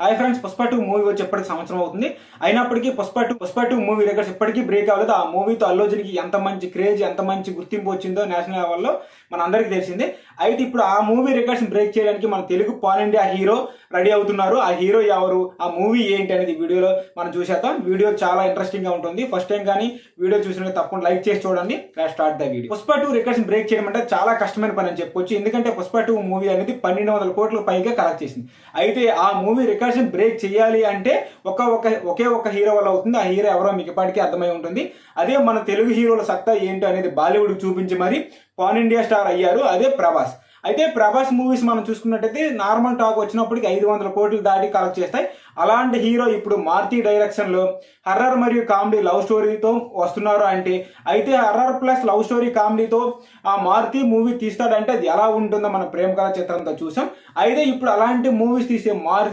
Hi friends Pushpa two movie వచ్చి ఎప్పటికి సంవత్సరం అవుతుంది. అయినప్పటికీ Pushpa two Pushpa two movie records ఎప్పటికీ బ్రేక్ అవ్వలేదు. ఆ మూవీతో అల్లోజన్కి ఎంత మంచి క్రేజ్ ఎంత మంచి గుర్తింపు వచ్చిందో నేషనల్ లెవెల్లో మన అందరికీ తెలిసిందే. అయితే ఇప్పుడు ఆ మూవీ రికార్డ్స్ బ్రేక్ చేయడానికి మన Telugu pan India hero ready అవుతున్నారు. ఆ హీరో ఎవరు? ఆ మూవీ ఏంటి అనేది వీడియోలో మనం చూసేద్దాం. వీడియో చాలా ఇంట్రెస్టింగ్గా ఉంటుంది. ఫస్ట్ టైం కానీ వీడియో చూసిన తప్పకుండా లైక్ చేసి చూడండి. Start the video Pushpa two records break చేయడం అంటే చాలా కష్టమైన పని అని చెప్పొచ్చు. ఎందుకంటే పుష్ప టూ మూవీ అనేది పన్నెండు వందల కోట్ల పైగా కలెక్ట్ చేసింది. అయితే ఆ మూవీ రికార్డ్స్ బ్రేక్ చేయాలి అంటే ఒక ఒక ఒకే ఒక హీరో వల్ల అవుతుంది. ఆ హీరో ఎవరో మీకు అర్థమై ఉంటుంది. అదే మన తెలుగు హీరోల సత్తా ఏంటో అనేది బాలీవుడ్ చూపించి మరి పాన్ ఇండియా స్టార్ అయ్యారు. అదే ప్రభాస్. అయితే ప్రభాస్ మూవీస్ మనం చూసుకున్నట్టయితే నార్మల్ టాక్ వచ్చినప్పటికి ఐదు వందల కోట్లు దాటి కలెక్ట్ చేస్తాయి. అలాంటి హీరో ఇప్పుడు మారుతి డైరెక్షన్లో హర్రర్ మరియు కామెడీ లవ్ స్టోరీతో వస్తున్నారు అంటే అయితే హర్రర్ ప్లస్ లవ్ స్టోరీ కామెడీతో ఆ మారుతి మూవీ తీస్తాడంటే అది ఎలా ఉంటుందో మన ప్రేమ కథ చిత్రంతో చూసాం. అయితే ఇప్పుడు అలాంటి మూవీస్ తీసే మార్తి